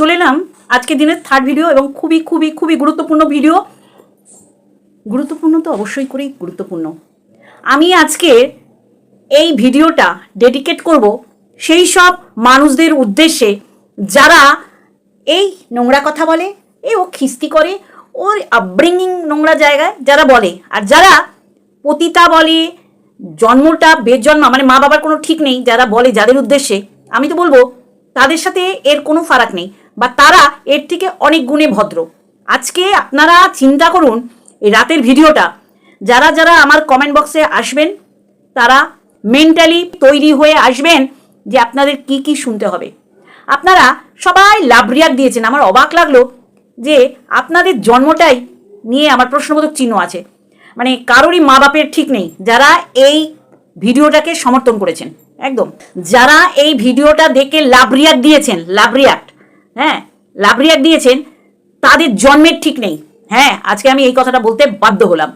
চলে এলাম আজকের দিনের থার্ড ভিডিও এবং খুবই খুবই খুবই গুরুত্বপূর্ণ ভিডিও গুরুত্বপূর্ণ তো অবশ্যই করেই গুরুত্বপূর্ণ। আমি আজকে এই ভিডিওটা ডেডিকেট করব সেই সব মানুষদের উদ্দেশ্যে যারা এই নোংরা কথা বলে এ ও খিস্তি করে, ওর আপব্রিঙ্গিং নোংরা জায়গায় যারা বলে, আর যারা পতিতা বলে, জন্মটা বেজন্মা মানে মা বাবার কোনো ঠিক নেই, যারা বলে যাদের উদ্দেশ্যে, আমি তো বলব তাদের সাথে এর কোনো ফারাক নেই। বা তারা এর থেকে অনেক গুণে ভদ্র। আজকে আপনারা চিন্তা করুন এই রাতের ভিডিওটা, যারা যারা আমার কমেন্ট বক্সে আসবেন, তারা মেন্টালি তৈরি হয়ে আসবেন যে আপনাদের কি কি শুনতে হবে। আপনারা সবাই লাভ রিয়াক্ট দিয়েছেন। আমার অবাক লাগল যে আপনাদের জন্মটাই নিয়ে আমার প্রশ্নবোধক চিহ্ন আছে। মানে কারোরই মা বাপের ঠিক নেই, যারা এই ভিডিওটাকে সমর্থন করেছেন। একদম। যারা এই ভিডিওটা দেখে লাভ রিয়াক্ট দিয়েছেন, লাভ রিয়াক্ট হ্যাঁ লাভ রিয়াক্ট দিয়েছেন, তাদের জন্মের ঠিক নেই। হ্যাঁ আজকে আমি এই কথাটা বলতে বাধ্য হলাম।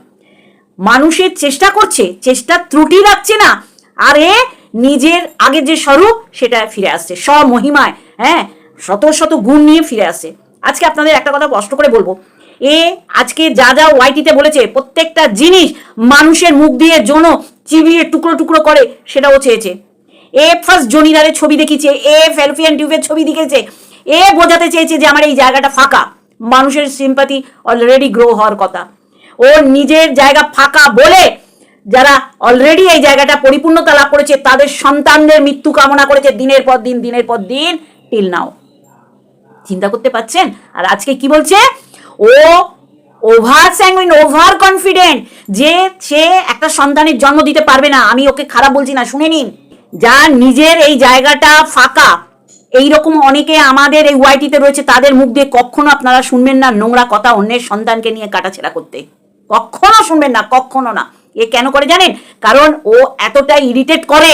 মানুষের চেষ্টা করছে, চেষ্টা ত্রুটি রাখছে না। আর এ নিজের আগের যে স্বরূপ, সেটা ফিরে আসছে। স্বমহিমায় হ্যাঁ শত শত গুণ নিয়ে ফিরে আসছে। আজকে আপনাদের একটা কথা কষ্ট করে বলব। এ, আজকে যা যা ওয়াইটিতে বলেছে, প্রত্যেকটা জিনিস মানুষের মুখ দিয়ে জোনো, চিবিয়ে টুকরো টুকরো করে, সেটাও চেয়েছে। এ ফার্স্ট জনিদারের ছবি দেখিয়েছে, এ ফেলফিয়ান টিউবের ছবি দেখেছে এ বোঝাতে চেয়েছে যে আমার এই জায়গাটা ফাঁকা। মানুষের সিম্পাতি অলরেডি গ্রো হওয়ার কথা। ওর নিজের জায়গা ফাঁকা বলে যারা অলরেডি এই জায়গাটা পরিপূর্ণতা লাভ করেছে, তাদের সন্তানদের মৃত্যু কামনা করেছে দিনের পর দিন, দিনের পর দিন টিল নাও চিন্তা করতে পাচ্ছেন আর আজকে কি বলছে? ও ওভার স্যাঙ্গুইন ওভার কনফিডেন্ট যে সে একটা সন্তানের জন্ম দিতে পারবে না। আমি ওকে খারাপ বলছি না, শুনে নিন। যা নিজের এই জায়গাটা ফাঁকা। এই রকম অনেকে আমাদের এই ওয়াইটিতে রয়েছে, তাদের মুখ দিয়ে কখনো আপনারা শুনবেন না, নোংরা কথা, অন্যের সন্তানকে নিয়ে কাটাছেড়া করতে। কখনো শুনবেন না, কখনো না। এ কেন করে জানেন? কারণ ও এতটা ইরিটেট করে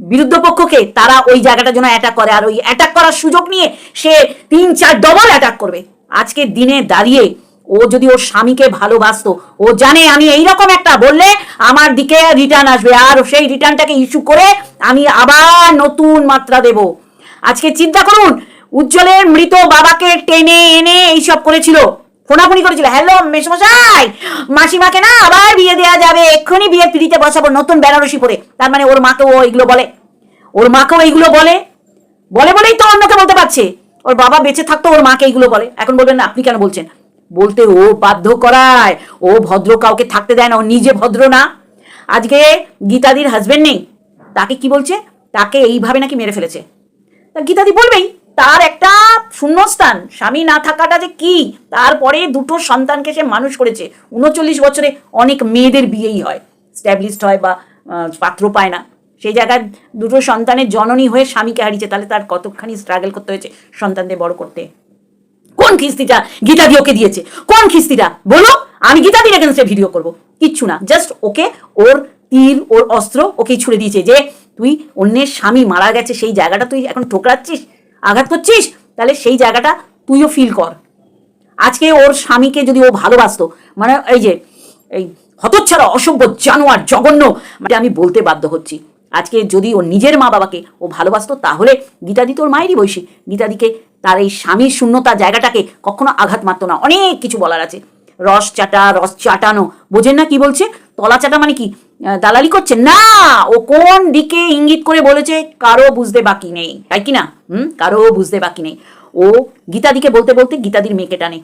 বিরুদ্ধ পক্ষকে, তারা ওই জায়গাটার জন্য অ্যাটাক করে। আর ওই অ্যাটাক করার সুযোগ নিয়ে সে তিন চার ডবল অ্যাটাক করবে। আজকে দিনে দাঁড়িয়ে ও যদি ওর স্বামীকে ভালোবাসতো, ও জানে আমি এই রকম একটা, বললে আমার দিকে রিটার্ন আসবে। আর সেই রিটার্নটাকে ইস্যু করে আমি আবার নতুন মাত্রা দেব। আজকে চিন্তা করুন, উজ্জ্বলের মৃত বাবাকে টেনে এনে এইসব করেছিল। ফোনাফোনি করেছিল। হ্যালো মেসমশাই! মাসিমাকে না আবার বিয়ে দেওয়া যাবে। এক্ষুনি বিয়ের পিড়িতে বসাবো নতুন বেনারসি পরে। তার মানে ওর মাকেও এইগুলো বলে। ওর মাকেও এইগুলো বলে। বলে বলেই তো অন্যকে বলতে পারছে। ওর বাবা বেঁচে থাকতো, ওর মাকে এইগুলো বলে। এখন বলবেন না, আপনি কেন বলছেন? বলতে ও বাধ্য করায়। ও ভদ্র কাউকে থাকতে দেয় না, ও নিজে ভদ্র না। আজকে গীতাদির হাজবেন্ড নেই। তাকে কি বলছে? তাকে এইভাবে নাকি মেরে ফেলেছে। গীতাদি বলবেই, তার একটা শূন্যস্থান, স্বামী না থাকাটা যে কি? তারপরে দুটো সন্তানকে সে মানুষ করেছে। উনচল্লিশ বছরে অনেক মেয়েদের বিয়েই হয় স্ট্যাবলিশড হয় বা পাত্র পায় না। সেই জায়গায় দুটো সন্তানের জননী হয়ে স্বামীকে হারিয়েছে, তাহলে তার কতখানি স্ট্রাগল করতে হয়েছে সন্তানদের বড় করতে? কোন খিস্তিটা গীতাদি ওকে দিয়েছে? কোন খিস্তিটা? বলো, আমি গীতাদির এগেনস্টে ভিডিও করব। কিচ্ছু না জাস্ট ওকে ওর তীর, ওর অস্ত্র ওকেই ছুড়ে দিয়েছে যে তুই অন্যের স্বামী মারা গেছে, সেই জায়গাটা তুই এখন ঠোকরাচ্ছিস, আঘাত করছিস, তাহলে সেই জায়গাটা তুইও ফিল কর। আজকে ওর স্বামীকে যদি ও ভালোবাসতো মানে এই যে, এই হতচ্ছাড়া অসভ্য জানোয়ার জঘন্য মানে আমি বলতে বাধ্য হচ্ছি। আজকে যদি ওর নিজের মা বাবাকে ও ভালোবাসতো, তাহলে গীতাদি তোর মায়েরই বয়সী গীতাদিকে তার এই স্বামীর শূন্যতা জায়গাটাকে কখনো আঘাত মারতো না। অনেক কিছু বলার আছে। রস চাটা, রস চাটানো, বোঝেন না কি বলছে? তলা চাটা মানে কি? দালালি করছে? না! ও কোন দিকে ইঙ্গিত করে বলেছে, কারও বুঝতে বাকি নেই। তাই কি না? হুম? কারও বুঝতে বাকি নেই। ও গীতাদিকে বলতে বলতে গীতাদির মেয়েকে টানে।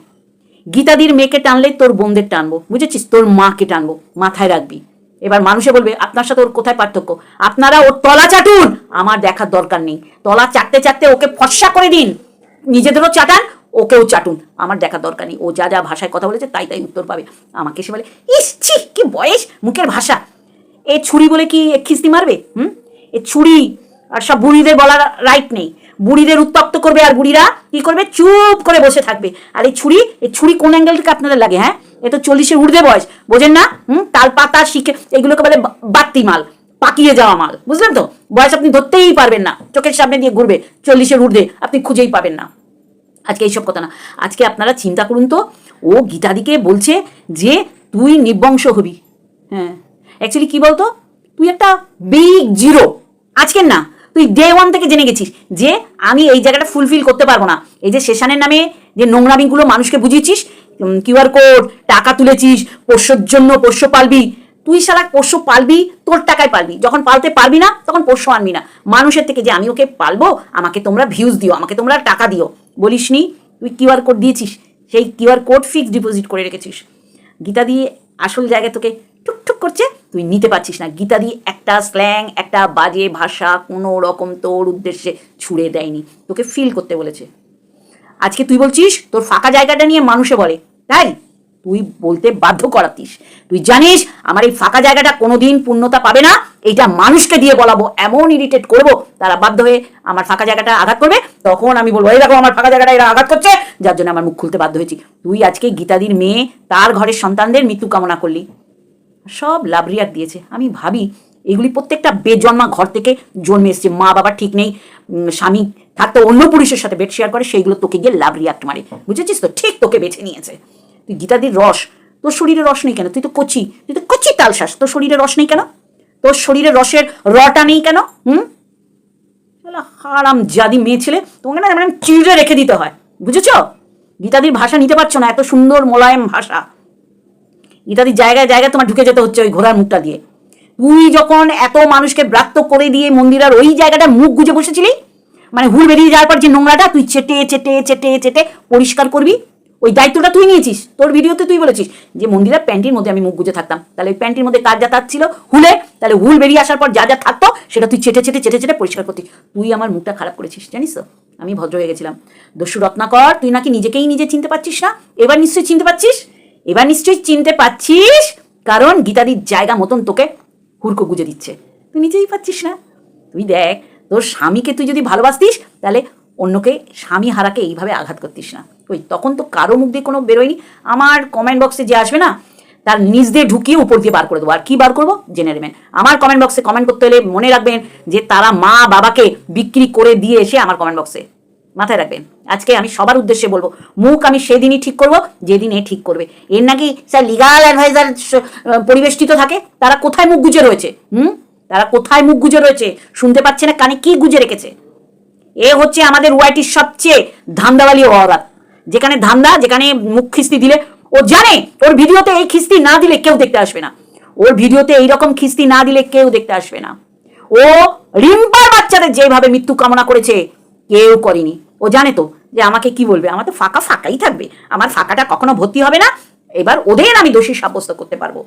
গীতাদির মেয়েকে টানলে তোর বোনদের টানবো। বুঝেছিস? তোর মাকে টানবো। মাথায় রাখবি। এবার মানুষে বলবে, আপনার সাথে ওর কোথায় পার্থক্য? আপনারা ওর তলা চাটুন! আমার দেখার দরকার নেই। তলা চাটতে চাটতে ওকে ফর্সা করে দিন। নিজেদেরও চাটান ওকেও চাটুন। আমার দেখার দরকার নেই। ও যা যা ভাষায় কথা বলেছে, তাই তাই উত্তর পাবে। আমাকে সে বলে, ইস, ছি, কি বয়স, মুখের ভাষা। এ ছুরি বলে কি খিস্তি মারবে? হুম? এ ছুরি আর সব বুড়িদের বলার রাইট নেই। বুড়িদের উত্তক্ত করবে আর বুড়িরা কি করবে? চুপ করে বসে থাকবে। আর এই ছুরি এই ছুরি কোন অ্যাঙ্গেল থেকে আপনাদের লাগে হ্যাঁ? এ তো চল্লিশের উর্ধে বয়স। বোঝেন না? হুম? তাল পাতা, শিখে, এগুলোকে বলে বাত্তি মাল, পাকিয়ে যাওয়া মাল। বুঝলেন তো? বয়স আপনি ধরতেই পারবেন না। চোখের সামনে দিয়ে ঘুরবে, চল্লিশের উর্ধে আপনি খুঁজেই পাবেন না। আজকে এইসব কথা না। আজকে আপনারা চিন্তা করুন তো, ও গীতাদিকে বলছে যে তুই নির্বংশ হবি। হ্যাঁ। অ্যাকচুয়ালি কি বলতো? তুই একটা বিগ জিরো আজকের না, তুই ডে ওয়ান থেকে জেনে গেছিস যে আমি এই জায়গাটা ফুলফিল করতে পারব না। এই যে সেশনের নামে যে নোংরামিগুলো মানুষকে বুঝিয়েছিস কিউআর কোড টাকা তুলেছিস, পোষ্যর জন্য পোষ্য পালবি। তুই সারা পোষ্য পালবি, তোর টাকায় পালবি। যখন পালতে পারবি না, তখন পোষ্য আনবি না। মানুষের থেকে যে আমি ওকে পালবো, আমাকে তোমরা ভিউজ দিও, আমাকে তোমরা টাকা দিও। বলিসনি? তুই কিউআর কোড দিয়েছিস? সেই কিউআর কোড ফিক্সড ডিপোজিট করে রেখেছিস। গীতা দিয়ে আসল জায়গায় তোকে টুকটুক করছে, তুই নিতে পারছিস না। গীতা দিয়ে একটা স্ল্যাং একটা বাজে ভাষা, কোনো রকম তোর উদ্দেশ্যে ছুড়ে দেয়নি। তোকে ফিল করতে বলেছে। আজকে তুই বলছিস, তোর ফাঁকা জায়গাটা নিয়ে মানুষে বলে। তাই? তুই বলতে বাধ্য করাতিস। তুই জানিস, আমার এই ফাঁকা জায়গাটা কোনোদিন পূর্ণতা পাবে না, এইটা মানুষকে দিয়ে বলাবো, এমন ইরিটেট করব, তারা বাধ্য হয়ে আমার ফাঁকা জায়গাটা আঘাত করবে, তখন আমি বলব, এই দেখো, আমার ফাঁকা জায়গাটা এরা আঘাত করছে, যার জন্য আমার মুখ খুলতে বাধ্য হয়েছি। তুই আজকে গীতাদির মেয়ে, তার ঘরের সন্তানদের মৃত্যু কামনা করলি। সব লাভ রিয়াক্ট দিয়েছে। আমি ভাবি, এগুলি প্রত্যেকটা বেজন্মা ঘর থেকে জন্মে এসছে। মা বাবা ঠিক নেই স্বামী থাকতে অন্য পুরুষের সাথে বেড শেয়ার করে, সেইগুলো তোকে গিয়ে লাভ রিয়াক্ট মারে। বুঝেছিস তো? ঠিক তোকে বেছে নিয়েছে। তুই গীতাদির রস। তোর শরীরে রস নেই কেন? তুই তো কচি। তুই তো কচি তালশাস তোর শরীরে রস নেই কেন? তোর শরীরে রসের রটা নেই কেন? হুম? হারাম জাদি মেয়ে ছেলে। তোমাকে না মানে চিড়ে রেখে দিতে হয়। বুঝেছ? গীতাদির ভাষা নিতে পারছ না, এত সুন্দর মোলায়েম ভাষা। ইত্যাদি জায়গায় জায়গায় তোমার ঢুকে যেতে হচ্ছে ওই ঘোড়ার মুখটা দিয়ে। তুই যখন এত মানুষকে ব্রাত্য করে দিয়ে মন্দিরের ওই জায়গাটা মুখ গুজে বসেছিলি? মানে হুল বেরিয়ে যাওয়ার পর যে নোংরাটা, তুই চেটে চেটে চেটে চেটে পরিষ্কার করবি? ওই দায়িত্বটা তুই নিয়েছিস, তোর ভিডিওতে তুই বলেছিস যে মন্দিরের প্যান্টির মধ্যে আমি মুখ গুজে থাকতাম। তাহলে ওই প্যান্টির মধ্যে কার যা ছিল? হুলে? তাহলে হুল বেরিয়ে আসার পর যা যা থাকতো, সেটা তুই চেটে চেটে চেটে চেটে পরিষ্কার করতিস। তুই আমার মুখটা খারাপ করেছিস, জানিস তো? আমি ভদ্র হয়ে গেছিলাম। দস্যু রত্নাকর, তুই নাকি নিজেকেই নিজে চিনতে পারছিস না? এবার নিশ্চয়ই চিনতে পারছিস? এবার নিশ্চয়ই চিনতে পারছিস? কারণ গীতাদির জায়গা মতন তোকে হুড়কো গুজে দিচ্ছে। তুই নিজেই পাচ্ছিস না। তুই দেখ, তোর স্বামীকে তুই যদি ভালোবাসতিস, তাহলে অন্যকে স্বামী হারাকে এইভাবে আঘাত করতিস না। ওই তখন তো কারও মুখ দিয়ে কোনো বেরোয়নি। আমার কমেন্ট বক্সে যে আসবে না, তার নিজ দিয়ে ঢুকিয়ে উপর দিয়ে বার করে দেবো। আর কি বার করব? জেনে নেবেন। আমার কমেন্ট বক্সে কমেন্ট করতে হলে মনে রাখবেন যে তারা মা বাবাকে বিক্রি করে দিয়ে এসে আমার কমেন্ট বক্সে মাথায় রাখবেন। আজকে আমি সবার উদ্দেশ্যে বলব, মুখ আমি সেদিনই ঠিক করব, যেদিন এ ঠিক করবে। এর নাকি স্যার লিগাল অ্যাডভাইজার পরিবেষ্টিত থাকে, তারা কোথায় মুখ গুজে রয়েছে? হুম? তারা কোথায় মুখ গুজে রয়েছে? শুনতে পাচ্ছে না কানে কি গুজে রেখেছে? এ হচ্ছে আমাদের ওয়াইটির সবচেয়ে ধান্দাওয়ালি অরাত যেখানে ধান্দা, যেখানে মুখ খিস্তি দিলে, ও জানে, ওর ভিডিওতে এই খিস্তি না দিলে কেউ দেখতে আসবে না। ওর ভিডিওতে এইরকম খিস্তি না দিলে কেউ দেখতে আসবে না। ও রিম্পার বাচ্চাদের যেভাবে মৃত্যু কামনা করেছে, কেউ করেনি। ও জানে তো যে আমাকে কি বলবে? আমার তো ফাঁকা ফাঁকাই থাকবে। আমার ফাঁকাটা কখনো ভর্তি হবে না। এবার ওদের আমি দোষী সাব্যস্ত করতে পারব।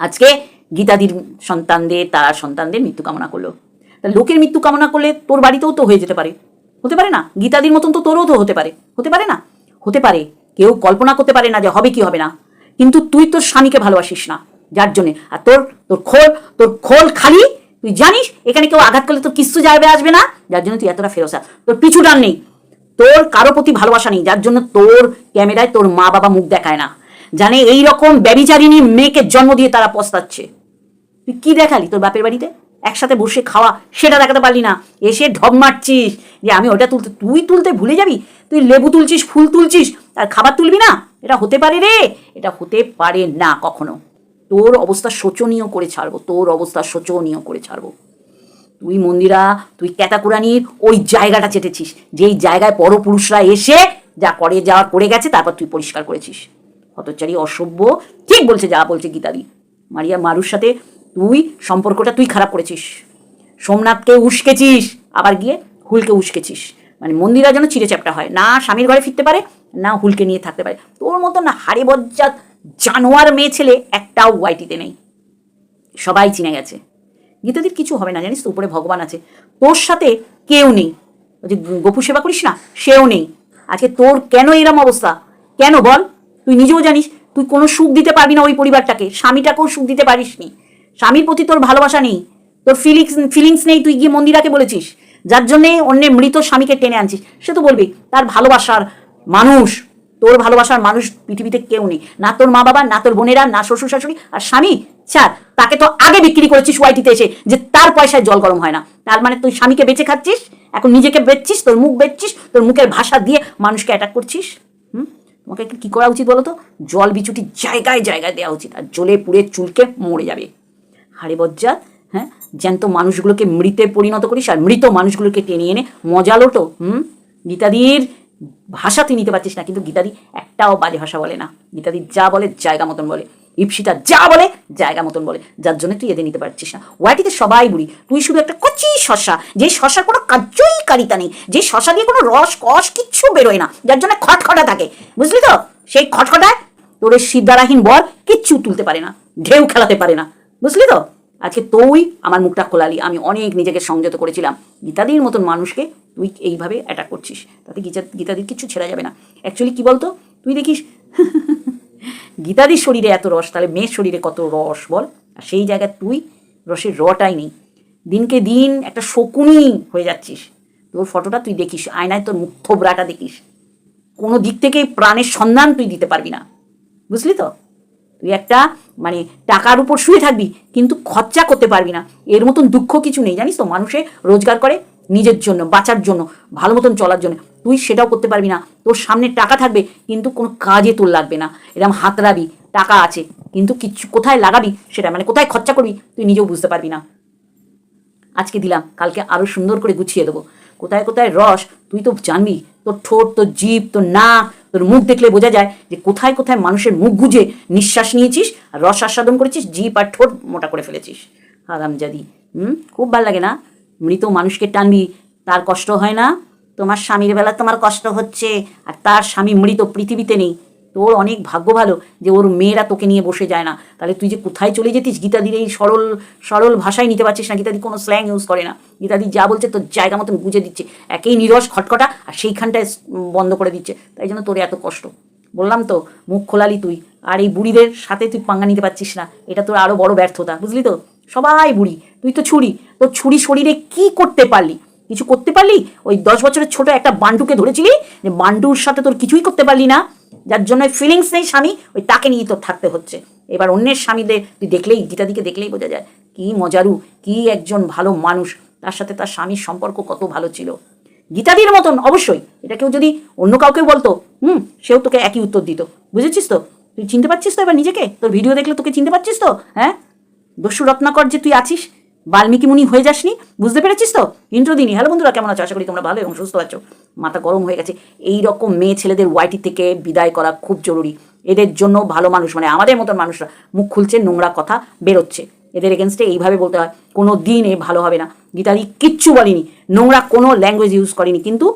আজকে গীতাদির সন্তানদের, তার সন্তানদের মৃত্যু কামনা করল। লোকের মৃত্যু কামনা করলে তোর বাড়িতেও তো হয়ে যেতে পারে। হতে পারে না? গীতাদির মতন তো তোরও তো হতে পারে। হতে পারে না? হতে পারে। কেউ কল্পনা করতে পারে না যে হবে কি হবে না। কিন্তু তুই তোর স্বামীকে ভালোবাসিস না। যার জন্যে। আর তোর তোর খোল তোর খোল খালি। তুই জানিস, এখানে কেউ আঘাত করলে তোর কিচ্ছু যাবে, আসবে না? যার জন্য তুই এতটা ফেরোসা। তোর পিছু টান নেই। তোর কারও প্রতি ভালোবাসা নেই। যার জন্য তোর ক্যামেরায় তোর মা বাবা মুখ দেখায় না। জানে এই রকম ব্যবিচারিণী মেয়েকে জন্ম দিয়ে তারা পস্তাচ্ছে। তুই কি দেখালি তোর বাপের বাড়িতে? একসাথে বসে খাওয়া, সেটা দেখাতে পারলি না। এসে ঢপ মারছিস যে আমি ওটা তুলতে, তুই তুলতে ভুলে যাবি? তুই লেবু তুলছিস, ফুল তুলছিস, আর খাবার তুলবি না? এটা হতে পারে রে? এটা হতে পারে না কখনো। তোর অবস্থা শোচনীয় করে ছাড়বো, তোর অবস্থা শোচনীয় করে ছাড়বো। তুই মন্দিরা, তুই ক্যাতাকুরানির ওই জায়গাটা চেটেছিস, যেই জায়গায় পরপুরুষরা এসে যা করে যাওয়ার করে গেছে, তারপর তুই পরিষ্কার করেছিস। হতচারী অসভ্য, ঠিক বলছে, যা বলছে গীতাদি। মারিয়া মারুর সাথে তুই সম্পর্কটা তুই খারাপ করেছিস। সোমনাথকে উস্কেছিস, আবার গিয়ে হুলকে উস্কেছিস। মানে মন্দিরা যেন চিড়ে চ্যাপটা হয়। না স্বামীর ঘরে ফিরতে পারে, না হুলকে নিয়ে থাকতে পারে। তোর মতো না হাড়ে বজ্জাত জানোয়ার মেয়ে ছেলে একটাও ওয়াইটিতে নেই। সবাই চিনে গেছে। গীতাদির কিছু হবে না, জানিস তো? উপরে ভগবান আছে। তোর সাথে কেউ নেই। ওই যে গপু সেবা করিস না, সেও নেই। আজকে তোর কেন এরম অবস্থা? কেন বল? তুই নিজেও জানিস, তুই কোনো সুখ দিতে পারবি না ওই পরিবারটাকে। স্বামীটাকেও সুখ দিতে পারিস নি স্বামীর প্রতি তোর ভালোবাসা নেই। তোর ফিলিংস ফিলিংস নেই, তুই গিয়ে মন্দিরাকে বলেছিস। যার জন্যে অন্যের মৃত স্বামীকে টেনে আনছিস। সে তো বলবি, তার ভালোবাসার মানুষ, তোর ভালোবাসার মানুষ পৃথিবীতে কেউ নেই। না তোর মা বাবা, না তোর বোনেরা, না শ্বশুর শাশুড়ি আর স্বামী। ছাড়, তাকে তো আগে বিক্রি করেছিস ওয়াইটিতে এসে, যে তার পয়সায় জল গরম হয় না। তার মানে তুই স্বামীকে বেঁচে খাচ্ছিস, এখন নিজেকে বেচছিস, তোর মুখ বেচছিস, তোর মুখের ভাষা দিয়ে মানুষকে অ্যাটাক করছিস। হুম? তোমাকে কী করা উচিত বলো তো জল বিচুটি জায়গায় জায়গায় দেওয়া উচিত, আর জলে পুড়ে চুলকে মরে যাবে। হাড়ে বজ্জাত হ্যাঁ? জ্যান্ত মানুষগুলোকে মৃতে পরিণত করিস আর মৃত মানুষগুলোকে টেনে এনে মজা লোটো, হুম? গীতাদির ভাষা তুই নিতে পারছিস না, কিন্তু গীতাদি একটাও বাজে ভাষা বলে না। গীতাদি যা বলে জায়গা মতন বলে। ইপসিতা যা বলে জায়গা মতন বলে। যার জন্য তুই এদের নিতে পারছিস না। ওয়াইটিতে সবাই বুড়ি। তুই শুধু একটা কচি শশা, যে শশার কোনো কার্যই কারিতা নেই, যে শশা দিয়ে কোনো রস কষ কিচ্ছু বেরোয় না, যার জন্য খটখটা থাকে। বুঝলি তো? সেই খটখটায় তোর সিদ্ধারাহীন বর কিচ্ছু তুলতে পারে না, ঢেউ খেলাতে পারে না। বুঝলি তো? আজকে তুই আমার মুখটা খোলালি, আমি অনেক নিজেকে সংযত করেছিলাম। গীতাদির মতন মানুষকে তুই এইভাবে অ্যাটাক করছিস, তাতে গীতা, গীতাদির কিছু ছেড়া যাবে না। অ্যাকচুয়ালি কি বলতো? তুই দেখিস, গীতাদির শরীরে এত রস, তাহলে মেয়ের শরীরে কত রস বল? আর সেই জায়গায় তুই রসের রটাই নেই। দিনকে দিন একটা শকুনি হয়ে যাচ্ছিস। তোর ফটোটা তুই দেখিস, আয়নায় তোর মুখ থোবরাটা দেখিস। কোনো দিক থেকে প্রাণের সন্ধান তুই দিতে পারবি না। বুঝলি তো? তুই একটা মানে টাকার উপর শুয়ে থাকবি, কিন্তু খরচা করতে পারবি না। এর মতন দুঃখ কিছু নেই, জানিস তো? মানুষে রোজগার করে নিজের জন্য, বাঁচার জন্য, ভালো মতন চলার জন্য। তুই সেটাও করতে পারবি না। তোর সামনে টাকা থাকবে, কিন্তু কোনো কাজে তোর লাগবে না। এরকম হাতড়াবি টাকা আছে, কিন্তু কিছু কোথায় লাগাবি সেটা মানে কোথায় খরচা করবি, তুই নিজেও বুঝতে পারবি না। আজকে দিলাম, কালকে আরও সুন্দর করে গুছিয়ে দেবো। কোথায় কোথায় রস, তুই তো জানবি, তোর ঠোঁট, তোর জিভ, তোর নাক তোর মুখ দেখলে বোঝা যায় যে কোথায় কোথায় মানুষের মুখ গুজে নিঃশ্বাস নিয়েছিস, আর রস আস্বাদন করেছিস, জিপ আর ঠোঁট মোটা করে ফেলেছিস। হারামজাদি হুম? খুব ভালো লাগে না? মৃত মানুষকে টানবি, তার কষ্ট হয় না? তোমার স্বামীর বেলা তোমার কষ্ট হচ্ছে, আর তার স্বামী মৃত পৃথিবীতে নেই। তোর অনেক ভাগ্য ভালো যে ওর মেয়েরা তোকে নিয়ে বসে যায় না। তাহলে তুই যে কোথায় চলে যেতিস? গীতাদির এই সরল সরল ভাষায় নিতে পারছিস না। গীতাদি কোনো স্ল্যাং ইউজ করে না। গীতাদি যা বলছে তোর জায়গা মতন বুঝে দিচ্ছে। একেই নিরস খটখটা আর সেইখানটায় বন্ধ করে দিচ্ছে। তাই জন্য তোর এত কষ্ট। বললাম তো, মুখ খোলালি তুই। আর এই বুড়িদের সাথে তুই পাঙ্গা নিতে পারছিস না। এটা তোর আরও বড় ব্যর্থতা, বুঝলি তো? সবাই বুড়ি। তুই তো ছুরি। তোর ছুরি শরীরে কি করতে পারলি? কিছু করতে পারলি? ওই দশ বছরের ছোট একটা বান্টুকে ধরেছিলি যে বান্টুর সাথে তোর কিছুই করতে পারলি না। যার জন্য ফিলিংস নেই স্বামী, ওই তাকে নিয়ে তোর থাকতে হচ্ছে। এবার অন্যের স্বামীদের তুই দেখলেই গীতাদিকে দেখলেই বোঝা যায়, কি মজারু, কি একজন ভালো মানুষ, তার সাথে তার স্বামীর সম্পর্ক কত ভালো ছিল। গীতাদির মতন, অবশ্যই। এটা কেউ যদি অন্য কাউকে বলতো, হুম, সেও তোকে একই উত্তর দিত। বুঝেছিস তো? তুই চিনতে পারছিস তো এবার নিজেকে? তোর ভিডিও দেখলে তোকে চিনতে পারছিস তো? হ্যাঁ? দস্যু রত্নাকর যে তুই আছিস বাল্মীকি মুনি হয়ে যাসনি? বুঝতে পেরেছিস তো? ইন্ট্রো দিনই হ্যালো বন্ধুরা, কেমন আছো? আশা করি তোমরা ভালো এবং সুস্থ আছো। মাথা গরম হয়ে গেছে। এই রকম মেয়ে ছেলেদের ওয়াইটি থেকে বিদায় করা খুব জরুরি। এদের জন্য ভালো মানুষ মানে আমাদের মতন মানুষরা মুখ খুলছে, নোংরা কথা বেরোচ্ছে। এদের এগেনস্টে এইভাবে বলতে হয়। কোনো দিন এ ভালো হবে না। গীতাদি কিচ্ছু বলেনি। নোংরা কোনো ল্যাঙ্গুয়েজ ইউজ করেনি। কিন্তু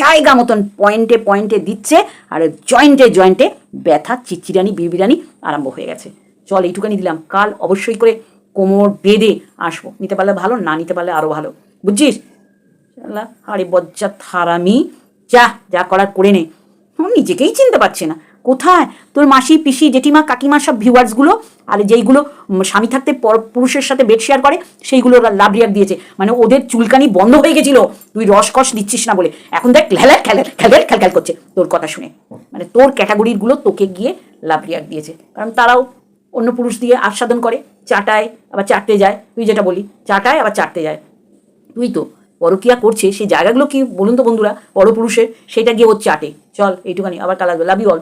জায়গা মতন পয়েন্টে পয়েন্টে দিচ্ছে আর জয়েন্টে জয়েন্টে ব্যথা, চিচিরানি বিবিরানি আরম্ভ হয়ে গেছে। চল, এইটুকানি দিলাম। কাল অবশ্যই করে কোমর বেঁধে আসব। নিতে পারলে ভালো, না নিতে পারলে আরও ভালো। বুঝছিস? আরে বজ্জা থারামি যা যা করার করে নে। নিজেকেই চিনতে পারছে না। কোথায়? তোর মাসি, পিসি, জেঠিমা, কাকিমা সব ভিউয়ার্সগুলো আর যেইগুলো স্বামী থাকতে পর- পুরুষের সাথে বেড শেয়ার করে, সেইগুলো লাভ রিয়াক দিয়েছে। মানে ওদের চুলকানি বন্ধ হয়ে গেছিল। তুই রসকস দিচ্ছিস না বলে। এখন দেখ খ্যালের খ্যালের খ্যাল খ্যাল করছে তোর কথা শুনে। মানে তোর ক্যাটাগরিগুলো তোকে গিয়ে লাভ রিয়াক দিয়েছে। কারণ তারাও অন্য পুরুষ দিয়ে আস্বাদন করে, চাটায় আবার চাটতে যায়। তুই যেটা বলি চাটায় আবার চাটতে যায়। তুই তো পরকিয়া করছে সেই জায়গাগুলো কি বলুন তো বন্ধুরা পরপুরুষের সেটা গিয়ে ও চাটে। চল, এইটুখানি, আবার কালার লাভ ইউ অল